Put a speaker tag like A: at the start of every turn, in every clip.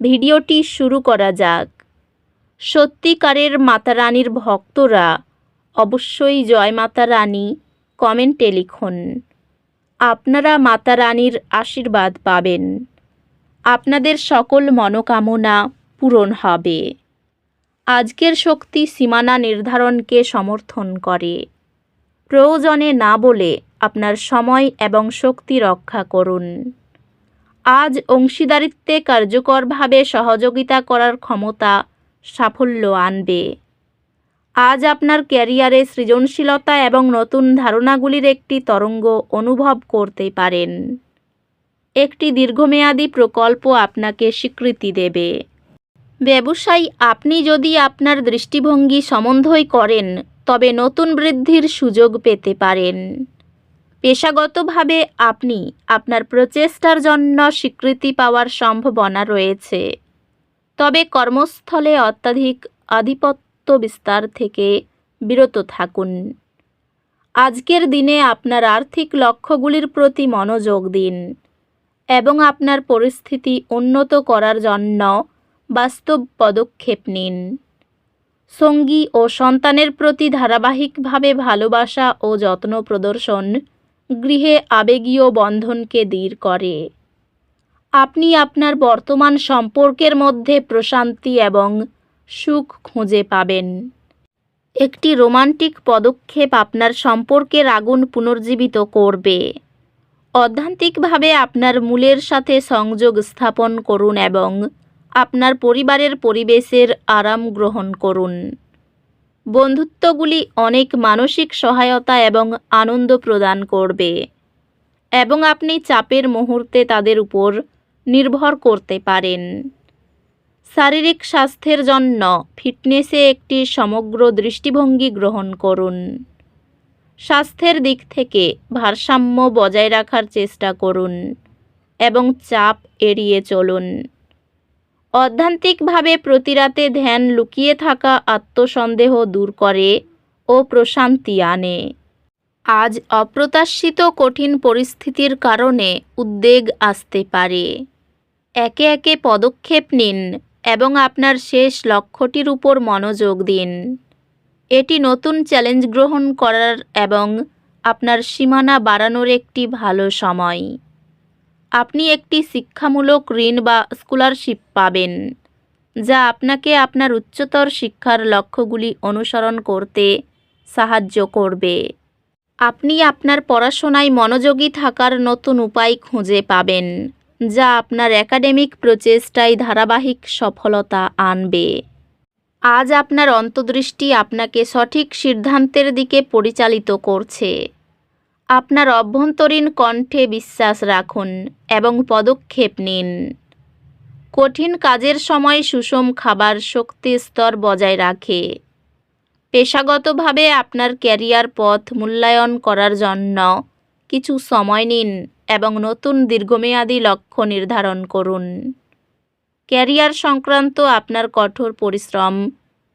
A: ভিডিওটি শুরু করা যাক। সত্যিকারের মাতা রানীর ভক্তরা অবশ্যই জয় মাতা রানী কমেন্টে লিখুন। আপনারা মাতা রানীর আশীর্বাদ পাবেন। আপনাদের সকল মনোকামনা পূরণ হবে। আজকের শক্তি সীমানা নির্ধারণকে সমর্থন করে। প্রয়োজনে না বলে আপনার সময় এবং শক্তি রক্ষা করুন। আজ অংশীদারিত্বে কার্যকরভাবে সহযোগিতা করার ক্ষমতা সাফল্য আনবে। আজ আপনার ক্যারিয়ারে সৃজনশীলতা এবং নতুন ধারণাগুলির একটি তরঙ্গ অনুভব করতে পারেন। একটি দীর্ঘমেয়াদী প্রকল্প আপনাকে স্বীকৃতি দেবে। ব্যবসায়ী, আপনি যদি আপনার দৃষ্টিভঙ্গি সম্বন্ধই করেন, তবে নতুন বৃদ্ধির সুযোগ পেতে পারেন। পেশাগতভাবে আপনি আপনার প্রচেষ্টার জন্য স্বীকৃতি পাওয়ার সম্ভাবনা রয়েছে। তবে কর্মস্থলে অত্যাধিক আধিপত্য বিস্তার থেকে বিরত থাকুন। আজকের দিনে আপনার আর্থিক লক্ষ্যগুলির প্রতি মনোযোগ দিন এবং আপনার পরিস্থিতি উন্নত করার জন্য বাস্তব পদক্ষেপ নিন। সঙ্গী ও সন্তানের প্রতি ধারাবাহিকভাবে ভালোবাসা ও যত্ন প্রদর্শন গৃহে আবেগীয় বন্ধনকে দূর করে। আপনি আপনার বর্তমান সম্পর্কের মধ্যে প্রশান্তি এবং সুখ খুঁজে পাবেন। একটি রোমান্টিক পদক্ষেপ আপনার সম্পর্কের আগুন পুনর্জীবিত করবে। অধ্যান্তিকভাবে আপনার মূলের সাথে সংযোগ স্থাপন করুন এবং আপনার পরিবারের পরিবেশের আরাম গ্রহণ করুন। বন্ধুত্বগুলি অনেক মানসিক সহায়তা এবং আনন্দ প্রদান করবে। এবং আপনি চাপের মুহূর্তে তাদের উপর নির্ভর করতে পারেন। শারীরিক স্বাস্থ্যের জন্য ফিটনেসে একটি সমগ্র দৃষ্টিভঙ্গি গ্রহণ করুন। স্বাস্থ্যের দিক থেকে ভারসাম্য বজায় রাখার চেষ্টা করুন এবং চাপ এড়িয়ে চলুন। অধ্যান্তিকভাবে প্রতিরাতে ধ্যান লুকিয়ে থাকা আত্মসন্দেহ দূর করে ও প্রশান্তি আনে। আজ অপ্রত্যাশিত কঠিন পরিস্থিতির কারণে উদ্বেগ আসতে পারে। একে একে পদক্ষেপ নিন এবং আপনার শেষ লক্ষ্যটির উপর মনোযোগ দিন। এটি নতুন চ্যালেঞ্জ গ্রহণ করার এবং আপনার সীমানা বাড়ানোর একটি ভালো সময়। আপনি একটি শিক্ষামূলক ঋণ বা স্কলারশিপ পাবেন, যা আপনাকে আপনার উচ্চতর শিক্ষার লক্ষ্যগুলি অনুসরণ করতে সাহায্য করবে। আপনি আপনার পড়াশোনায় মনোযোগী থাকার নতুন উপায় খুঁজে পাবেন, যা আপনার একাডেমিক প্রচেষ্টায় ধারাবাহিক সফলতা আনবে। আজ আপনার অন্তর্দৃষ্টি আপনাকে সঠিক সিদ্ধান্তের দিকে পরিচালিত করছে। আপনার অভ্যন্তরীণ কণ্ঠে বিশ্বাস রাখুন এবং পদক্ষেপ নিন। কঠিন কাজের সময় সুষম খাবার শক্তি স্তর বজায় রাখে। পেশাগতভাবে আপনার ক্যারিয়ার পথ মূল্যায়ন করার জন্য কিছু সময় নিন এবং নতুন দীর্ঘমেয়াদী লক্ষ্য নির্ধারণ করুন। ক্যারিয়ার সংক্রান্ত আপনার কঠোর পরিশ্রম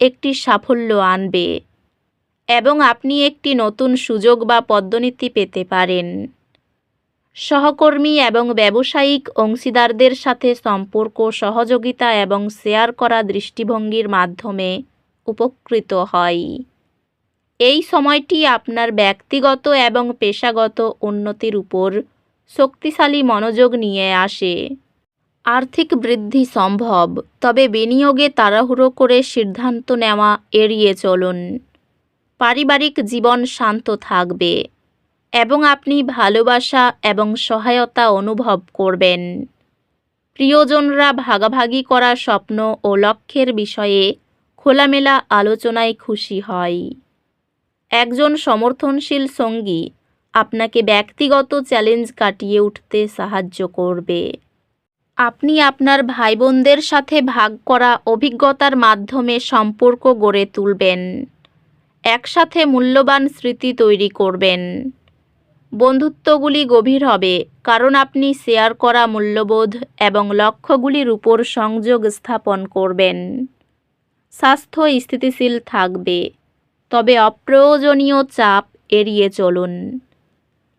A: একটি সাফল্য আনবে। এবং আপনি একটি নতুন সুযোগ বা পদ্মনীতি পেতে পারেন। সহকর্মী এবং ব্যবসায়িক অংশীদারদের সাথে সম্পর্ক, সহযোগিতা এবং শেয়ার করা দৃষ্টিভঙ্গির মাধ্যমে উপকৃত হয়। এই সময়টি আপনার ব্যক্তিগত এবং পেশাগত উন্নতির উপর শক্তিশালী মনোযোগ নিয়ে আসে। আর্থিক বৃদ্ধি সম্ভব, তবে বিনিয়োগে তাড়াহুড়ো করে সিদ্ধান্ত নেওয়া এড়িয়ে চলুন। পারিবারিক জীবন শান্ত থাকবে এবং আপনি ভালোবাসা এবং সহায়তা অনুভব করবেন। প্রিয়জনরা ভাগাভাগি করা স্বপ্ন ও লক্ষ্যের বিষয়ে খোলামেলা আলোচনায় খুশি হয়। একজন সমর্থনশীল সঙ্গী আপনাকে ব্যক্তিগত চ্যালেঞ্জ কাটিয়ে উঠতে সাহায্য করবে। আপনি আপনার ভাই বোনদের সাথে ভাগ করা অভিজ্ঞতার মাধ্যমে সম্পর্ক গড়ে তুলবেন। একসাথে মূল্যবান স্মৃতি তৈরি করবেন। বন্ধুত্বগুলি গভীর হবে, কারণ আপনি শেয়ার করা মূল্যবোধ এবং লক্ষ্যগুলির উপর সংযোগ স্থাপন করবেন। স্বাস্থ্য স্থিতিশীল থাকবে, তবে অপ্রয়োজনীয় চাপ এড়িয়ে চলুন।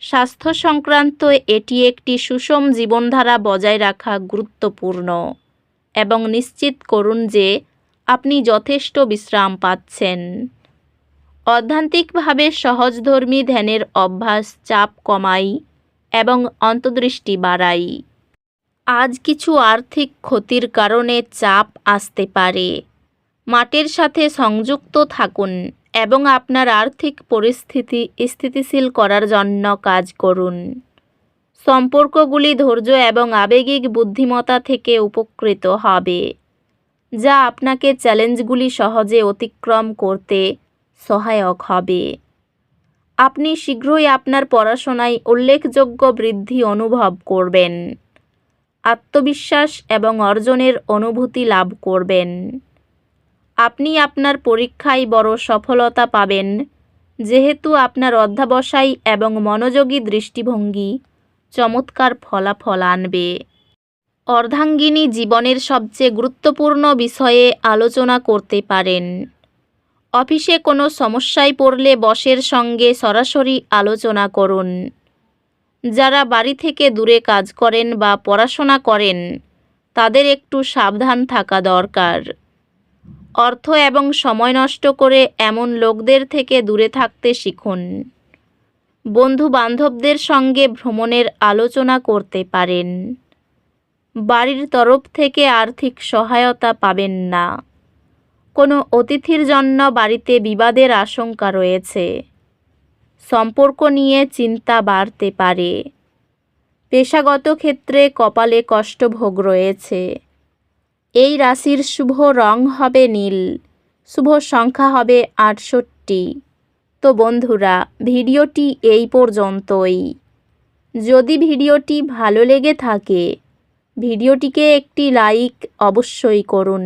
A: স্বাস্থ্য সংক্রান্ত এটি একটি সুষম জীবনধারা বজায় রাখা গুরুত্বপূর্ণ এবং নিশ্চিত করুন যে আপনি যথেষ্ট বিশ্রাম পাচ্ছেন। অধ্যান্তিকভাবে সহজধর্মী ধ্যানের অভ্যাস চাপ কমাই এবং অন্তর্দৃষ্টি বাড়াই। আজ কিছু আর্থিক ক্ষতির কারণে চাপ আসতে পারে। মাটির সাথে সংযুক্ত থাকুন এবং আপনার আর্থিক পরিস্থিতি স্থিতিশীল করার জন্য কাজ করুন। সম্পর্কগুলি ধৈর্য এবং আবেগিক বুদ্ধিমত্তা থেকে উপকৃত হবে, যা আপনাকে চ্যালেঞ্জগুলি সহজে অতিক্রম করতে সহায়ক হবে। আপনি শীঘ্রই আপনার পড়াশোনায় উল্লেখযোগ্য বৃদ্ধি অনুভব করবেন। আত্মবিশ্বাস এবং অর্জনের অনুভূতি লাভ করবেন। আপনি আপনার পরীক্ষায় বড় সফলতা পাবেন। যেহেতু আপনার অধ্যাবসায় এবং মনোযোগী দৃষ্টিভঙ্গি চমৎকার ফলাফল আনবে। অর্ধাঙ্গিনী জীবনের সবচেয়ে গুরুত্বপূর্ণ বিষয়ে আলোচনা করতে পারেন। অফিসে কোনো সমস্যায় পড়লে বসের সঙ্গে সরাসরি আলোচনা করুন। যারা বাড়ি থেকে দূরে কাজ করেন বা পড়াশোনা করেন, তাদের একটু সাবধান থাকা দরকার। অর্থ এবং সময় নষ্ট করে এমন লোকদের থেকে দূরে থাকতে শিখুন। বন্ধু বান্ধবদের সঙ্গে ভ্রমণের আলোচনা করতে পারেন। বাড়ির তরফ থেকে আর্থিক সহায়তা পাবেন না। কোনো অতিথির জন্য বাড়িতে বিবাদের আশঙ্কা রয়েছে। সম্পর্ক নিয়ে চিন্তা বাড়তে পারে। পেশাগত ক্ষেত্রে কপালে কষ্টভোগ রয়েছে। এই রাশির শুভ রং হবে নীল, শুভ সংখ্যা হবে আটষট্টি। তো বন্ধুরা, ভিডিওটি এই পর্যন্তই। যদি ভিডিওটি ভালো লেগে থাকে, ভিডিওটিকে একটি লাইক অবশ্যই করুন।